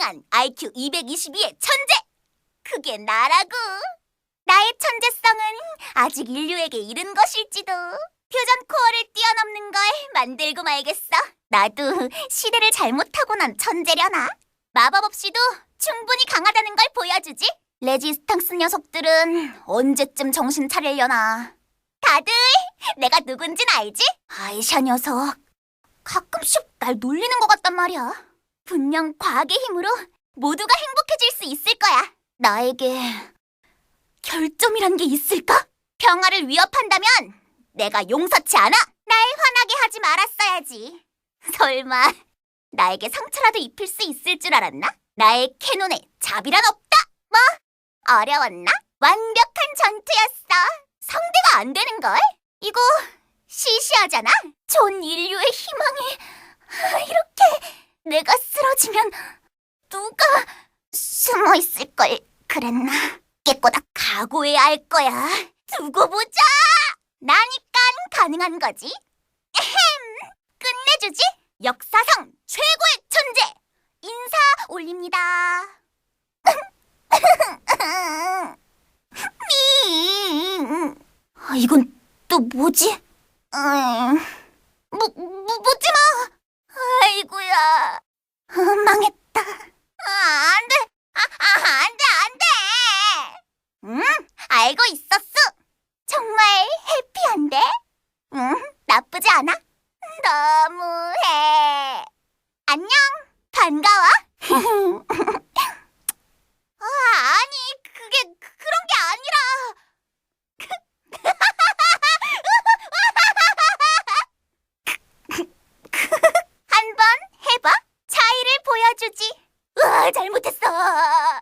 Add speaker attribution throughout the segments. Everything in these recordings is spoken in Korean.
Speaker 1: 뚱땡한 IQ 222의 천재! 그게 나라고! 나의 천재성은 아직 인류에게 이른 것일지도. 퓨전 코어를 뛰어넘는 걸 만들고 말겠어. 나도 시대를 잘못하고 난 천재려나? 마법 없이도 충분히 강하다는 걸 보여주지. 레지스탕스 녀석들은 언제쯤 정신 차리려나? 다들 내가 누군진 알지? 아이샤 녀석. 가끔씩 날 놀리는 것 같단 말이야. 분명 과학의 힘으로 모두가 행복해질 수 있을 거야. 나에게 결점이란 게 있을까? 평화를 위협한다면 내가 용서치 않아. 날 화나게 하지 말았어야지. 설마 나에게 상처라도 입힐 수 있을 줄 알았나? 나의 캐논에 자비란 없다. 뭐 어려웠나? 완벽한 전투였어. 상대가 안 되는 걸? 이거 시시하잖아. 전 인류의 희망이 아, 이렇게 내가 쓰러지면 누가 숨어 있을 걸 그랬나? 깨꼬닥 각오해야 할 거야. 두고 보자. 나니깐 가능한 거지. 에헴, 끝내주지. 역사상 최고의 천재 인사 올립니다. 아, 이건 또 뭐지? 음, 무, 무, 묻지 마! 아이고야. 아, 망했다. 아, 안 돼! 아, 아, 안 돼, 안 돼! 응, 알고 있었어. 정말 해피한데? 응, 나쁘지 않아? 너무해. 안녕, 반가워. 아, 아니, 그게 그- 그런 게 아니라. 한 번 해봐. 차이를 보여주지. 으아, 잘못했어. 아,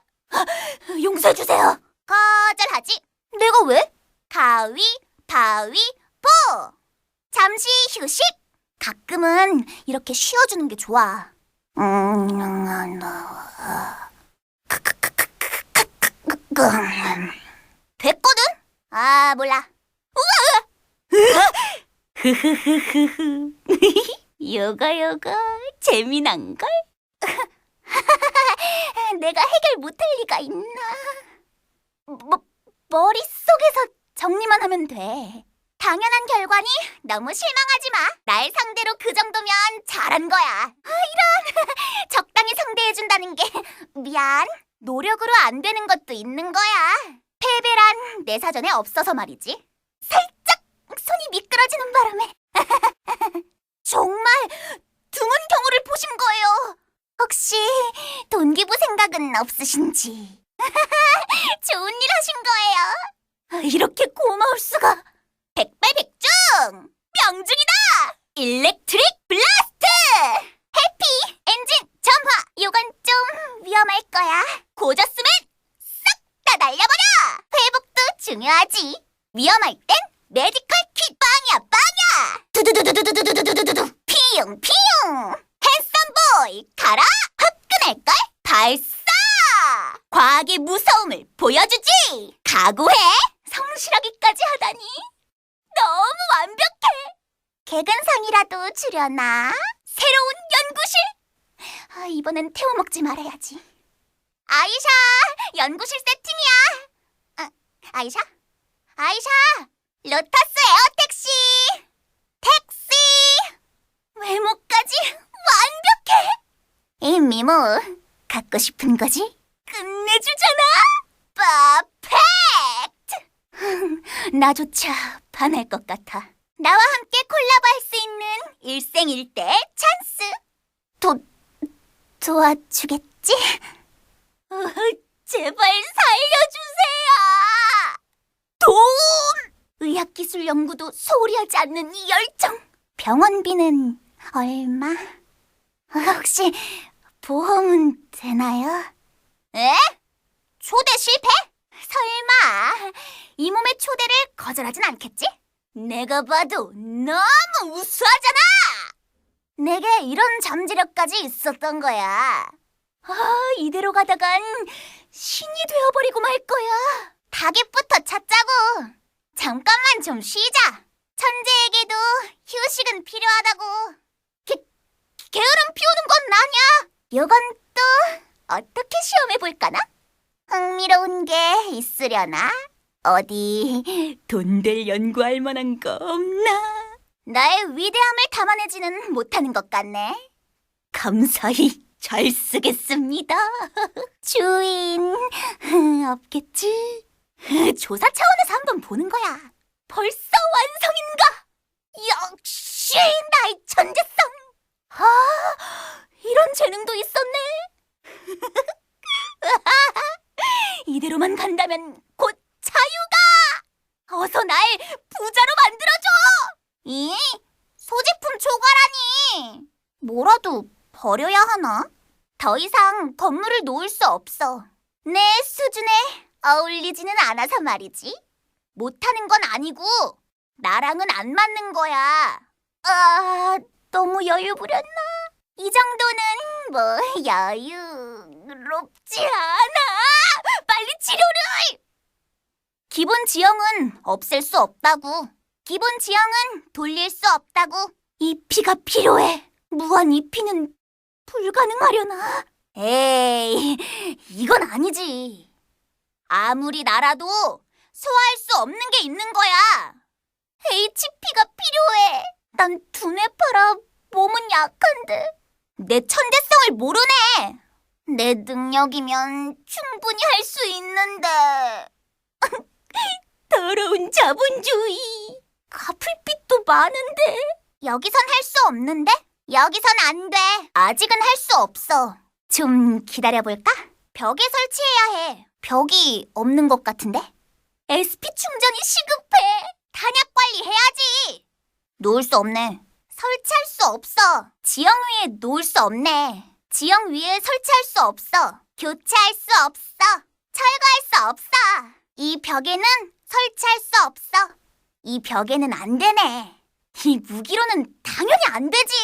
Speaker 1: 용서해주세요. 거절하지. 내가 왜? 가위, 바위, 보. 잠시 휴식. 가끔은 이렇게 쉬어주는 게 좋아. 음, 됐거든? 아, 몰라. 흐흐흐흐흐. 요가 요가 재미난걸? 내가 해결 못할 리가 있나? 뭐, 머릿속에서 정리만 하면 돼. 당연한 결과니 너무 실망하지 마. 날 상대로 그 정도면 잘한 거야. 아, 이런 적당히 상대해준다는 게 미안. 노력으로 안 되는 것도 있는 거야. 패배란 내 사전에 없어서 말이지. 살짝 손이 미끄러지는 바람에. 정말 드문 경우를 보신 거예요. 혹시 동기부 생각은 없으신지? 좋은 일 하신 거예요. 이렇게 고마울 수가. 백발백중! 명중이다! 일렉트릭 블라스트! 해피 엔진 점화! 이건 좀 위험할 거야. 고졌으면 싹 다 날려버려! 회복도 중요하지. 위험할 땐 메디컬 킷 빵이야 빵이야! 두두두두두두두두두두 피용 피용! 핸섬보이 가라! 화끈할걸? 발사! 과학의 무서움을 보여주지! 각오해! 성실하기까지 하다니 너무 완벽해! 개근상이라도 주려나? 새로운 연구실? 아, 이번엔 태워 먹지 말아야지. 아이샤, 연구실 세팅이야. 아, 아이샤? 아이샤, 로터스 에어 택시! 택시! 외모까지 완벽해! 이 미모, 갖고 싶은 거지? 끝내주잖아! 퍼펙트! 나조차 반할 것 같아. 나와 함께 콜라보 할 수 있는 일생일대 찬스! 도, 도와주겠지? 어, 제발 살려주세요! 도움! 의학기술 연구도 소홀히 하지 않는 이 열정! 병원비는 얼마? 어, 혹시 보험은 되나요? 에? 초대 실패? 설마 이 몸의 초대를 거절하진 않겠지? 내가 봐도 너무 우수하잖아! 내게 이런 잠재력까지 있었던 거야. 아, 이대로 가다간 신이 되어버리고 말 거야. 타겟부터 찾자고. 잠깐만 좀 쉬자. 천재에게도 휴식은 필요하다고. 게, 게으름 피우는 건 나냐? 이건 또 시험해볼까나? 흥미로운 게 있으려나? 어디 돈될 연구할 만한 거 없나? 나의 위대함을 담아내지는 못하는 것 같네. 감사히 잘 쓰겠습니다. 주인, 없겠지? 조사 차원에서 한번 보는 거야. 벌써 완성인가? 역시 나의 천재성! 아, 이런 재능도 있었 간다면 곧 자유가! 어서 날 부자로 만들어줘! 이 소지품 초과라니! 뭐라도 버려야 하나? 더 이상 건물을 놓을 수 없어. 내 수준에 어울리지는 않아서 말이지. 못하는 건 아니고 나랑은 안 맞는 거야. 아, 너무 여유 부렸나? 이 정도는 뭐 여유롭지 않아. 치료를! 기본 지형은 없앨 수 없다고. 기본 지형은 돌릴 수 없다고. 이 피가 필요해. 무한 이 피는 불가능하려나? 에이, 이건 아니지. 아무리 날아도 소화할 수 없는 게 있는 거야. HP가 필요해. 난 두뇌 파라 몸은 약한데. 내 천재성을 모르네. 내 능력이면 충분히 할 수 있는데. 더러운 자본주의. 갚을 빚도 많은데. 여기선 할 수 없는데? 여기선 안 돼. 아직은 할 수 없어. 좀 기다려볼까? 벽에 설치해야 해. 벽이 없는 것 같은데? SP 충전이 시급해. 탄약 관리해야지. 놓을 수 없네. 설치할 수 없어. 지형 위에 놓을 수 없네. 지형 위에 설치할 수 없어. 교체할 수 없어. 철거할 수 없어. 이 벽에는 설치할 수 없어. 이 벽에는 안 되네. 이 무기로는 당연히 안 되지.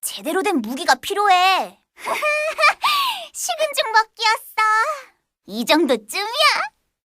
Speaker 1: 제대로 된 무기가 필요해. 식은 죽 먹기였어. 이 정도쯤이야.